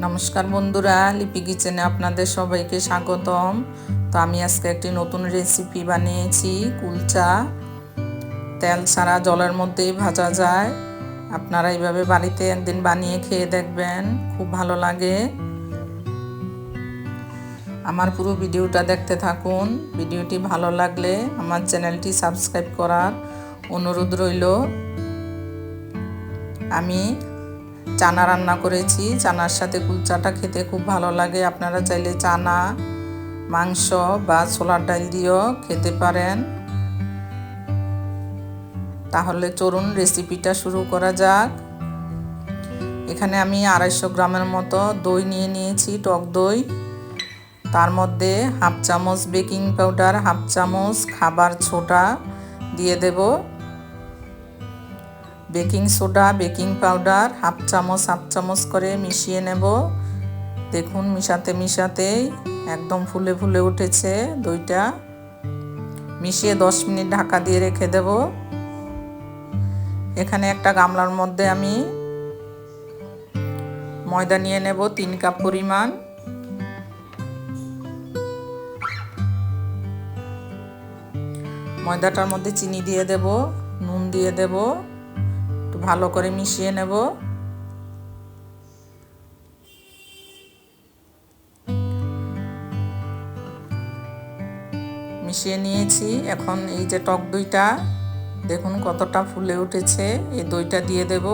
নমস্কার বন্ধুরা, লিপি কিচেনে আপনাদের সবাইকে স্বাগতম। তো আমি আজকে একটি নতুন রেসিপি বানিয়েছি, কুলচা। তেল ছাড়া জলের মধ্যেই ভাজা যায়। আপনারা এইভাবে বাড়িতে একদিন বানিয়ে খেয়ে দেখবেন, খুব ভালো লাগে। আমার পুরো ভিডিওটা দেখতে থাকুন। ভিডিওটি ভালো লাগলে আমার চ্যানেলটি সাবস্ক্রাইব করার অনুরোধ রইল। আমি চানা রান্না করেছি। চানার সাথে কুলচাটা খেতে খুব ভালো লাগে। আপনারা চাইলে চানা, মাংস বা ছোলার ডাল দিয়েও খেতে পারেন। তাহলে চরুন রেসিপিটা শুরু করা যাক। এখানে আমি আড়াইশো গ্রামের মতো দই নিয়ে নিয়েছি, টক দই। তার মধ্যে হাফ চামচ বেকিং পাউডার, হাফ চামচ খাবার ছোটা দিয়ে দেবো। Baking soda, baking powder, half চামচ হাফ চামচ করে মিশিয়ে নেব। দেখুন মিশাতে মিশাতেই একদম ফুলে ফুলে উঠেছে দইটা। মিশিয়ে দশ মিনিট ঢাকা দিয়ে রেখে দেব। এখানে একটা গামলার মধ্যে আমি ময়দা নিয়ে নেব, তিন কাপ পরিমাণ। ময়দাটার মধ্যে চিনি দিয়ে দেব, নুন দিয়ে দেবো, একটু ভালো করে মিশিয়ে নেব। মিশিয়ে নিয়েছি। এখন এই যে টক দইটা, দেখুন কতটা ফুলে উঠেছে, এই দইটা দিয়ে দেব।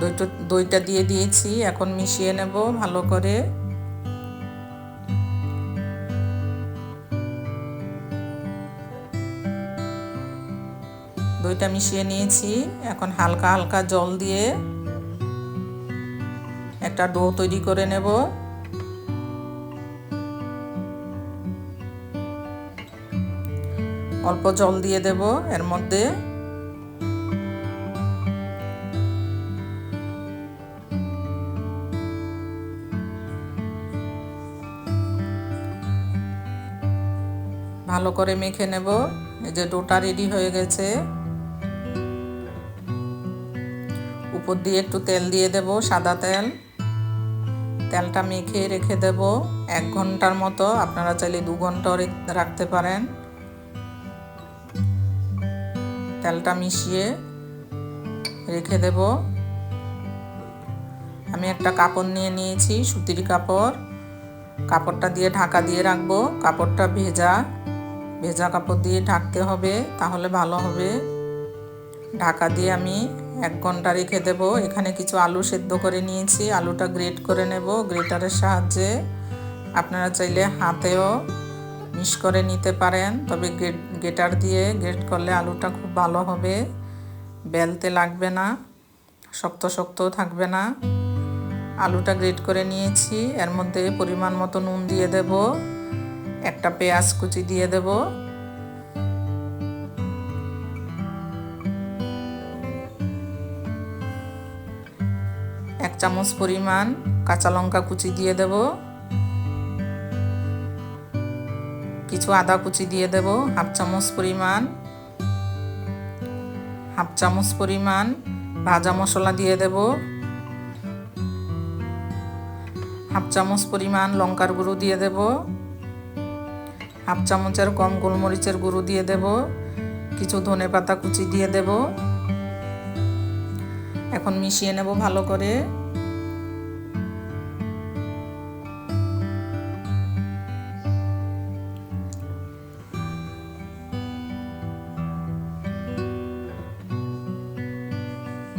দইটা দইটা দিয়ে দিয়েছি, এখন মিশিয়ে নেব ভালো করে। দইটা মিশিয়ে নিয়েছি। এখন হালকা হালকা জল দিয়ে একটা ডো তৈরি করে নেব। অল্প জল দিয়ে দেব এর মধ্যে। ভালো করে মেখে নেব। এই যে ডোটা রেডি হয়ে গেছে। উপর দিয়ে একটু তেল দিয়ে দেব, সাদা তেল। তেলটা মেখে রেখে দেব এক ঘণ্টার মতো। আপনারা চাইলে দু ঘন্টাও রাখতে পারেন। তেলটা মিশিয়ে রেখে দেব। আমি একটা কাপড় নিয়ে নিয়েছি, সুতির কাপড়। কাপড়টা দিয়ে ঢাকা দিয়ে রাখব। কাপড়টা ভেজা। ভেজা কাপড় দিয়ে ঢাকতে হবে, তাহলে ভালো হবে। ঢাকা দিয়ে আমি এক ঘণ্টা রেখে দেব। এখানে কিছু আলু সেদ্ধ করে নিয়েছি। আলুটা গ্রেট করে নেব। গ্রেটারের সাহায্যে আপনারা চাইলে হাতেও মিশ করে নিতে পারেন। তবে গ্রেটার দিয়ে গ্রেট করলে আলুটা খুব ভালো হবে। বেলতে লাগবে না, শক্ত শক্ত থাকবে না। আলুটা গ্রেট করে নিয়েছি। এর মধ্যে পরিমাণ মতো নুন দিয়ে দেব। একটা পেঁয়াজ কুচি দিয়ে দেবো। চামচ পরিমাণ কাঁচা লঙ্কা কুচি দিয়ে দেব। কিছু আদা কুচি দিয়ে দেব, হাফ চামচ পরিমাণ। হাফ চামচ পরিমাণ ভাজা মশলা দিয়ে দেব। হাফ চামচ পরিমাণ লঙ্কার গুঁড়ো দিয়ে দেব। হাফ চামচের কম গোলমরিচের গুঁড়ো দিয়ে দেব। কিছু ধনে পাতা কুচি দিয়ে দেব। এখন মিশিয়ে নেব ভালো করে।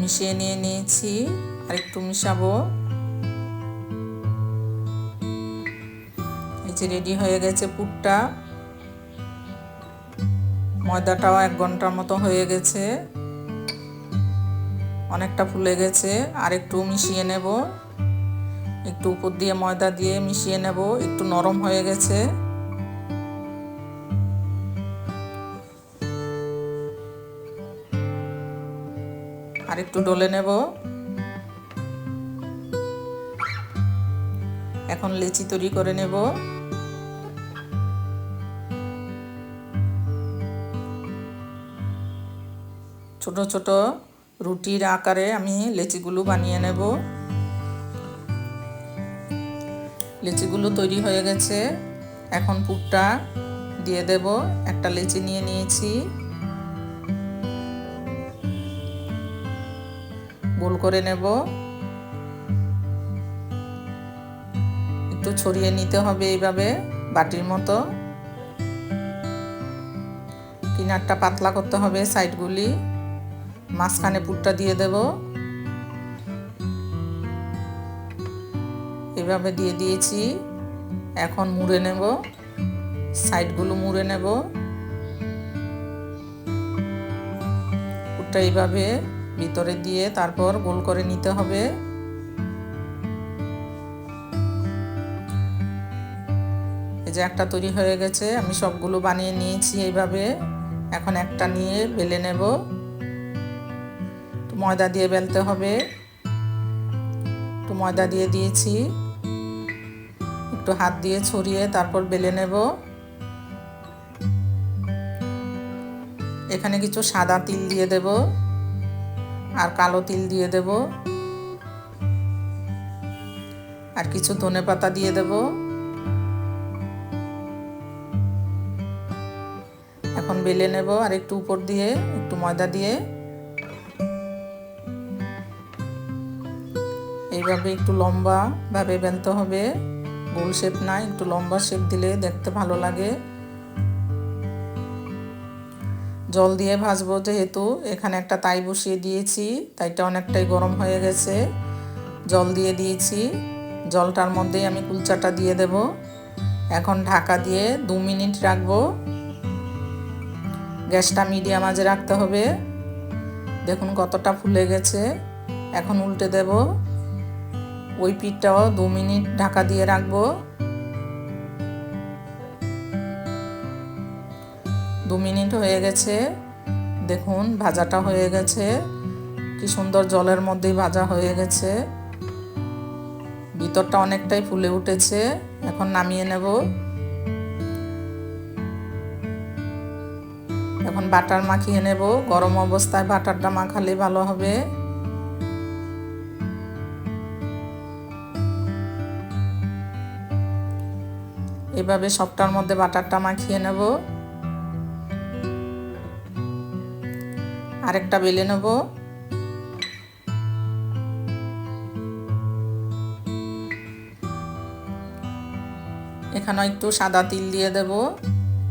মিশিয়ে নিয়ে নিয়েছি আর একটু মিশাবো। এই যে রেডি হয়ে গেছে পুরটা। ময়দাটাও এক ঘণ্টার মতো হয়ে গেছে। অনেকটা ফুলে গেছে আর একটু মিশিয়ে নেব। একটু উপর দিয়ে ময়দা দিয়ে মিশিয়ে নেব, একটু নরম হয়ে গেছে। একটু ডলে নেব। এখন লেচি তৈরি করে নেব। ছোট ছোট রুটির আকারে আমি লেচিগুলো বানিয়ে নেব। লেচিগুলো তৈরি হয়ে গেছে। এখন পুরটা দিয়ে দেব। একটা লেচি নিয়ে নিয়েছি। গোল করে নেব। একটু ছড়িয়ে নিতে হবে এইভাবে বাটির মতো। কিনারটা পাতলা করতে হবে সাইডগুলি। মাঝখানে পুরটা দিয়ে দেব। এভাবে দিয়ে দিয়েছি। এখন মুড়ে নেব। সাইডগুলো মুড়ে নেব। পুরটা এইভাবে ভিতরে দিয়ে তারপর গোল করে নিতে হবে। এই যে একটা তৈরি হয়ে গেছে, আমি সবগুলো বানিয়ে নিয়েছি এইভাবে। এখন একটা নিয়ে বেলে নেব। ময়দা দিয়ে বেলতে হবে। একটু ময়দা দিয়ে দিয়েছি। একটু হাত দিয়ে ছড়িয়ে তারপর বেলে নেব। এখানে কিছু সাদা তিল দিয়ে দেব। আর কালো তিল দিয়ে দেব। আর কিছু ধনে পাতা দিয়ে দেবো। এখন বেলে নেব আর একটু উপর দিয়ে, একটু ময়দা দিয়ে। এইভাবে একটু লম্বা ভাবে বেলতে হবে। গোল শেপ না, একটু লম্বা শেপ দিলে দেখতে ভালো লাগে। জল দিয়ে ভাজবো যেহেতু, এখানে একটা তাই বসিয়ে দিয়েছি, তাইটা অনেকটাই গরম হয়ে গেছে। জল দিয়ে দিয়েছি, জলটার মধ্যেই আমি কুলচাটা দিয়ে দেব। এখন ঢাকা দিয়ে দু মিনিট রাখব। গ্যাসটা মিডিয়াম আজে রাখতে হবে। দেখুন কতটা ফুলে গেছে। এখন উল্টে দেব। ওই পিঠটাও দু মিনিট ঢাকা দিয়ে রাখব। দু মিনিট হয়ে গেছে। দেখুন, ভাজাটা হয়ে গেছে। কি সুন্দর জলের মধ্যেই ভাজা হয়ে গেছে। ভিতরটা অনেকটাই ফুলে উঠেছে। এখন নামিয়ে নেব। এখন বাটার মাখিয়ে নেব। গরম অবস্থায় বাটারটা মাখালে ভালো হবে। এভাবে সবটার মধ্যে বাটারটা মাখিয়ে নেব। আরেকটা বেলে নেব। এখানে একটু সাদা তিল দিয়ে দেব,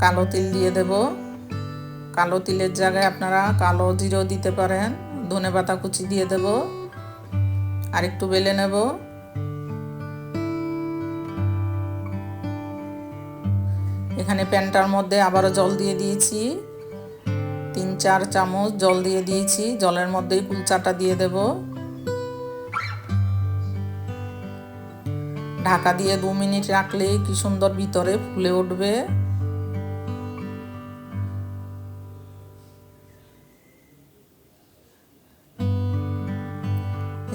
কালো তিল দিয়ে দেবো। কালো তিলের জায়গায় আপনারা কালো জিরো দিতে পারেন, ধনে পাতা কুচি দিয়ে দেব। আর একটু বেলে নেব। এখানে প্যানটার মধ্যে আবারও জল দিয়ে দিয়েছি। তিন, চার চামচ জল দিয়ে দিয়েছি। জলের মধ্যেই কুলচাটা দিয়ে দেব। ঢাকা দিয়ে দু মিনিট রাখলেই কি সুন্দর ভিতরে ফুলে উঠবে।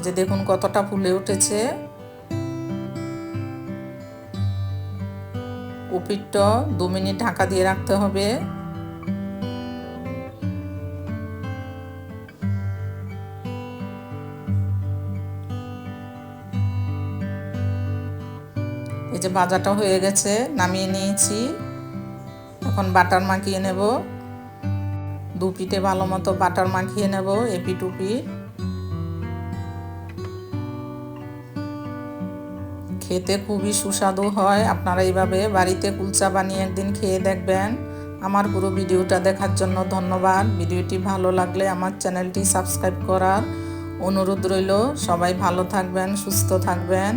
যে দেখুন কতটা ফুলে উঠেছে। উপিরটা দু মিনিট ঢাকা দিয়ে রাখতে হবে। যে ভাজাটা হয়ে গেছে, নামিয়ে নিয়েছি। এখন বাটার মাখিয়ে নেব। দু পিঠে ভালো মতো বাটার মাখিয়ে নেব এপি টুপি খেতে খুবই সুস্বাদু হয়, আপনারা এইভাবে বাড়িতে কুলচা বানিয়ে একদিন খেয়ে দেখবেন। আমার পুরো ভিডিওটা দেখার জন্য ধন্যবাদ। ভিডিওটি ভালো লাগলে আমার চ্যানেলটি সাবস্ক্রাইব করার অনুরোধ রইল। সবাই ভালো থাকবেন, সুস্থ থাকবেন।